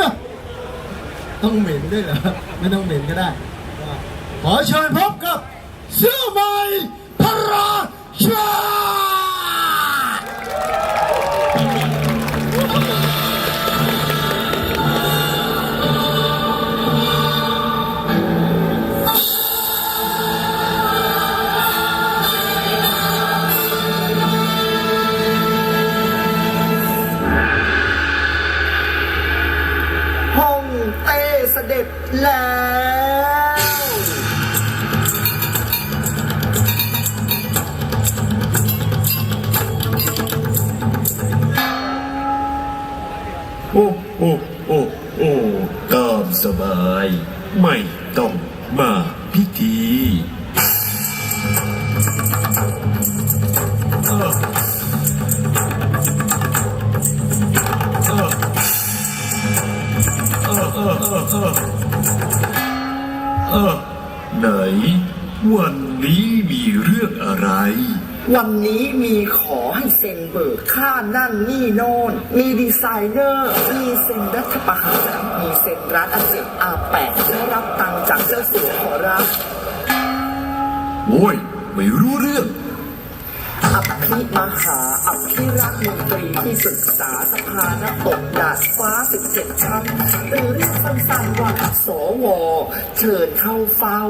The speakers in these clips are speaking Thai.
อะต้องเหม็นด้วยเหรอ ไม่ต้องเหม็นก็ได้ ขอเชิญพบกับเสื้อใหม่พระราชา อ้โอ้โอ้โอ้ตามสบาย ไม่ต้องมาพิธีเออเออเออเออเออเออเออไหนวัน วันนี้มีขอให้เซ็นเบิกค่านั่นนี่โน่น มีดีไซเนอร์ มีเซ็นรัฐประหารมีเซ็นร้านอาเจ็บอาแปะและรับตังค์จากเจ้าสัวขอรับโอ้ย ไม่รู้เรื่องอภิมหาอภิรักษ์มนตรีที่ปรึกษาสภาณปกดาดฟ้า17ชั้นหรือเรียกสั้นๆว่าสว เชิญเข้าเฝ้า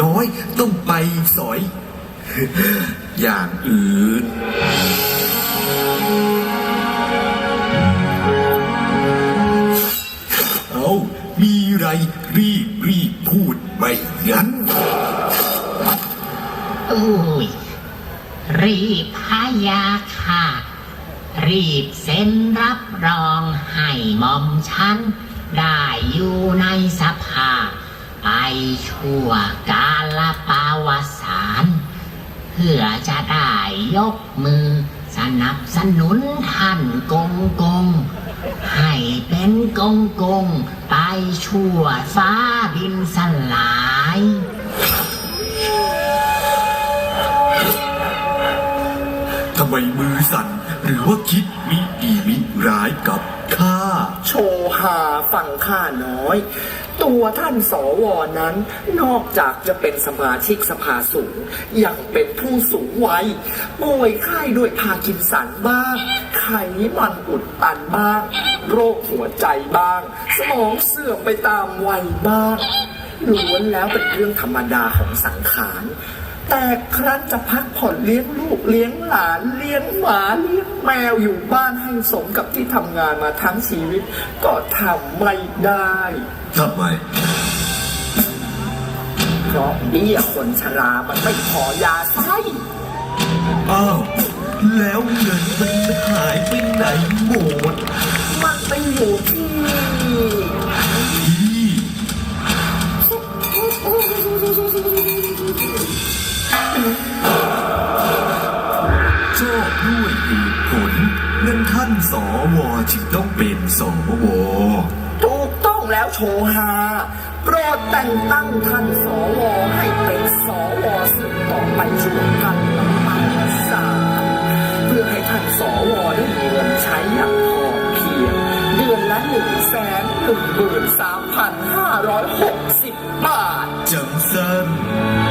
น้อย ต้องไปสอย อย่างอื่น เอามีไรรีบรีบพูดไม่งั้นโอ้ย รีบพายาค่ะ รีบเซ็นรับรองให้มอมฉันได้อยู่ในสภา ไปชั่วกา ลปาวสารเพื่อจะได้ยกมือ สนับสนุนท่านกงกง ให้เป็นกงกง ไปชั่วฟ้าดินสลาย ทำ ไมมือสั่น หรือว่าคิดมิดีมิร้ายกับข้า โชหาฝั่งข้าน้อย ตัวท่านสวนั้นนอกจากจะเป็นสมาชิกสภาสูง ยังเป็นผู้สูงวัยป่วยไข้ด้วยพากินสันบ้างไขมันอุดตันบ้าง โรคหัวใจบ้าง สมองเสื่อมไปตามวัยบ้างล้วนแล้วเป็นเรื่องธรรมดาของสังขาร แต่ครั้นจะพักผ่อนเลี้ยงลูกเลี้ยงหลานเลี้ยงหมาเลี้ยงแมวอยู่บ้านให้สมกับที่ทำงานมาทั้งชีวิต ก็ทำไม่ได้ทำไมเพราะเบี้ยคนชรามันไม่พอยาไส้อ้าวแล้วเงินมันหายไปไหนหมดมันไปอยู่ที่ นั้นท่านสวจึงต้องเป็นสว ถูกต้องแล้วโชฮาโปรดแต่งตั้งท่านสวให้เป็นสวสืบต่อไปช่วยกันลำพังสารเพื่อให้ท่านสวได้มีเงินใช้อย่างพอเพียงเดือนละหนึ่งแสนหนึ่งหมื่นสามพันห้าร้อยหกสิบบาทจังสั้น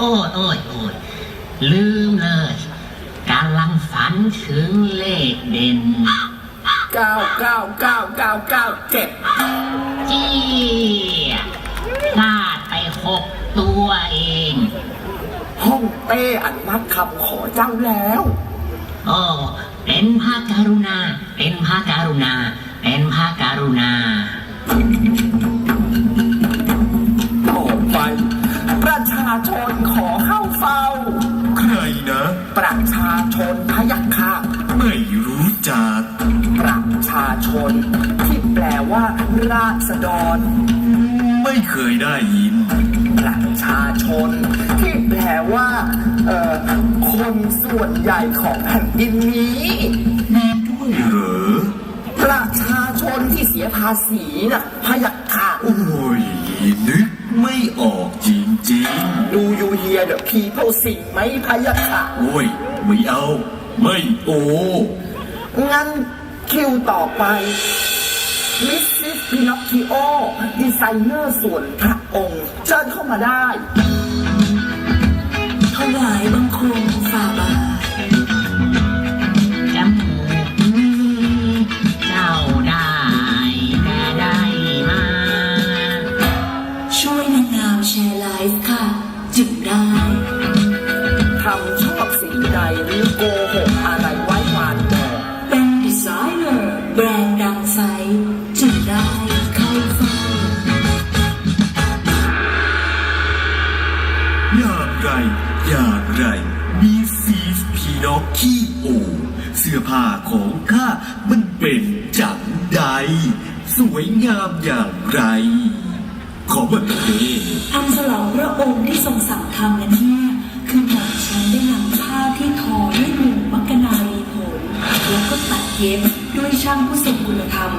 โอ้ยโอ้ยโอ้ยลืมเลยกำลังฝันถึงเลขเด่นเก้าเก้าเก้าเก้าเก้าเจ็ดจี้พลาดไปหกตัวเองห้องเต้อนุมัติคำขอเจ้าแล้วโอ้เป็นพระกรุณา เป็นพระกรุณา เป็นพระกรุณาาชนขอเข้าเฝ้า ใครนะ ประชาชนพยัคฆ์ค่ะ ไม่รู้จัก ประชาชน ที่แปลว่า ราษฎร ไม่เคยได้ยิน ประชาชน ที่แปลแต่ว่า เอ่อ คนส่วนใหญ่ของแผ่นดินนี้มีด้วยเหรอ ประชาชนที่เสียภาษีนะพะยักค่ะ โอ้ยนึก ยูเฮียเดอะพีเพิลสิงไหมพะยักค่ะๆโอ้ย ไม่เอา ไม่โองั้นคิวต่อไป มิสซิสพินอคคิโอ ดีไซเนอร์ส่วนพระองค์ เชิญเข้ามาได้ ถวายบัง แบรนด์ดังไซส์จึงได้เข้าเฝ้าอย่างไรอย่างไรมีซีฟพีนอคขี้โอ เสื้อผ้าของข้ามันเป็นจังใด สวยงามอย่างไร ขอบัตรเดทำสลองพระองค์ที่ทรงสั่งทำนั้นเนี่ยคือหม่อมฉันได้นำผ้าที่ทอด้วยหมู่มักกนารีผลแล้วก็ตัดเย็บ ด้วยช่างผู้ทรงคุณธรรม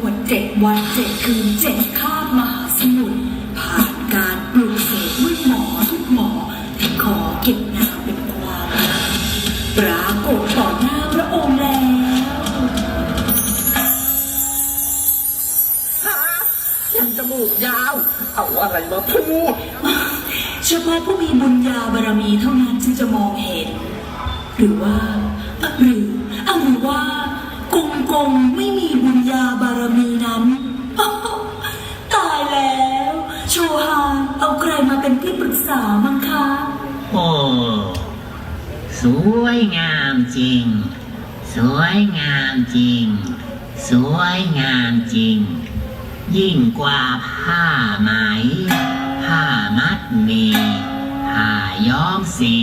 บวชเจ็ดวันเจ็ดคืนเจ็ดคาบมหาสมุทรผ่านการปลูกเสกด้วยหมอทุกหมอที่ขอเก็บนามเป็นความลับปรากฏต่อหน้าพระองค์แล้วฮะยังจมูกยาว เอาอะไรมาพูด เฉพาะผู้มีบุญญาบารมีเท่านั้นจึงจะมองเห็น หรือว่าหรือ งกงไม่มีบุญญาบารมีนั้นตายแล้ว โชฮานเอาใครมาเป็นที่ปรึกษามั้งคะโอ้สวยงามจริง สวยงามจริง สวยงามจริง ยิ่งกว่าผ้าไหม ผ้ามัดมีผ้าย้อมสี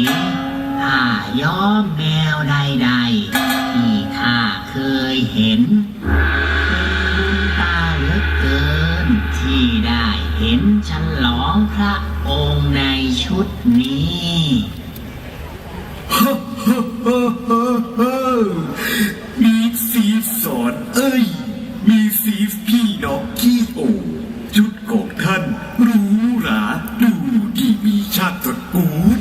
ผ้าย้อมแมวใดๆ เคยเห็นเป็นตาเหลือเกิน ที่ได้เห็นฉลองพระองค์ในชุดนี้ฮ่าฮ่าฮ่าฮ่าฮ่ามีซีฟสอนเอ้ย มีซีฟพี่น้องขี้โอชุดของท่านหรูหราดูดีมีชาติตระกูล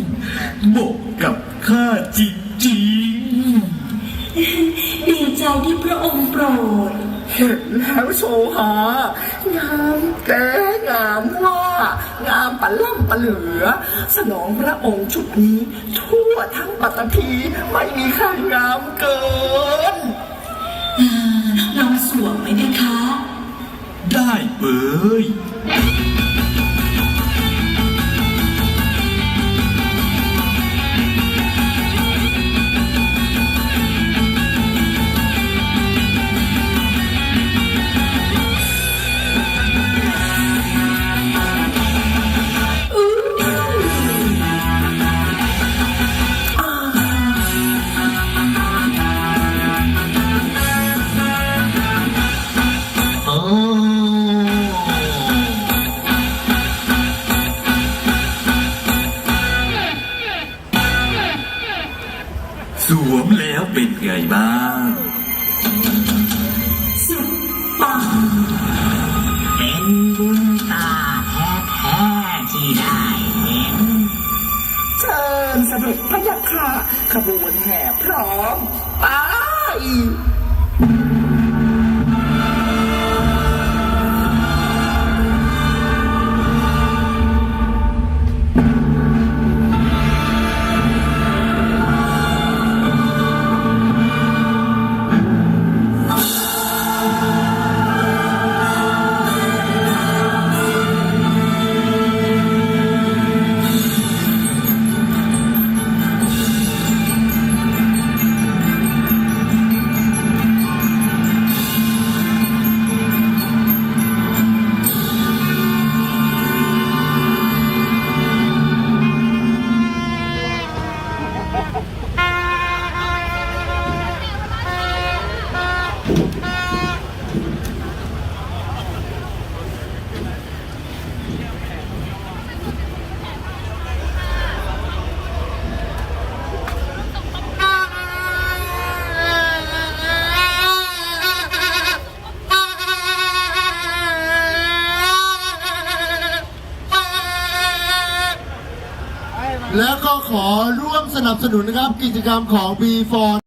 เหมาะกับข้าจริงๆ ดีใจที่พระองค์โปรด เห็นแล้วโชฮางามแต่งามว่างามปะล่ำปะเหลือ สนองพระองค์ชุดนี้ ทั่วทั้งปัตตภีไม่มีใครงามเกินลองสวมไหมเพคะ ได้เบย สวมแล้วเป็นไงบ้างสุดปังเป็นบุญตาแท้ๆที่ได้เห็นเชิญเสด็จพระยาค่ะขบวนแห่พร้อมไป นับสนุนนะครับกิจกรรมของ B4